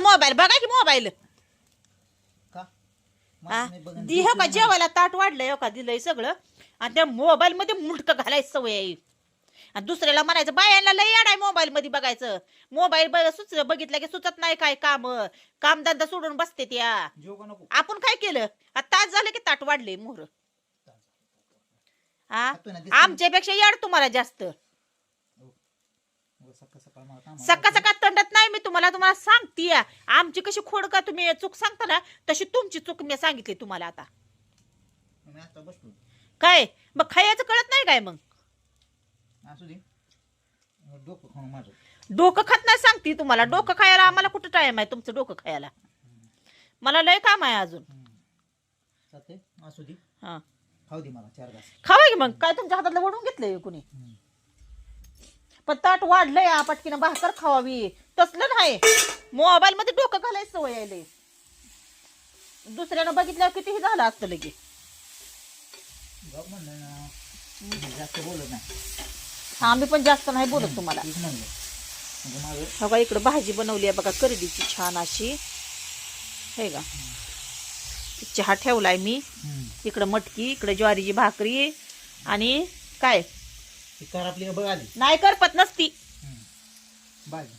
Mobile बघा की mobile. का? हा? मला नाही बघून दी हो का जेवायला ताट वाढलंय हो का? दिलंय सगळं. आणि त्या मोबाईल मध्ये मुंडक घालायची सवय आहे. आणि दुसऱ्याला म्हणायचं बायांना लय आहे मोबाईल मध्ये बघायचं. मोबाईल बघ सुच बघितलं की सुचत नाही काय काम. कामधंदा सोडून बसते त्या. जेव का नको? आपण काय केलं? आता तास झालं की ताट वाढले मोहर. हा? खातोय ना, दिसतंय. आमच्यापेक्षा याड तुम्हाला जास्त. उगाच सकाळ सकाळ मला सकाळ सकाळ तंडत नाही मी तुम्हाला तुम्हाला सांगते आमची कशी खोड का तुम्ही? चूक सांगता ना तशी तुमची चूक मी सांगितली तुम्हाला आता. बसलो. काय? मग खायचं कळत नाही काय मग? असू दे. मग डोकं खाऊन माझं. डोकं खात नाही सांगते तुम्हाला. डोकं खायला आम्हाला कुठं टाइम आहे तुमचं डोकं खायला? मला लय काम आहे अजून. चालतंय. असू दे. हा. खाऊ दे मला चार घास. खावा की मग? काय तुमच्या हातातलं वडून घेतलंय कुणी? पण ताट वाढलंय पटकीनं भाकर खावावी. तसलं नाही. मोबाईल मध्ये डोकं घालायचं सवय यायले दुसऱ्यानं बघितल्यावर कितीही झालं असतं लगे मी आम्ही पण जास्त नाही बोलत तुम्हाला. म्हणजे बघा इकडं भाजी बनवली आहे बघा करडीची छान अशी. हे का? चहा ठेवलाय मी. इकडं मटकी इकडं ज्वारीची भाकरी आणि काय? नाही करपत नसती. भाजी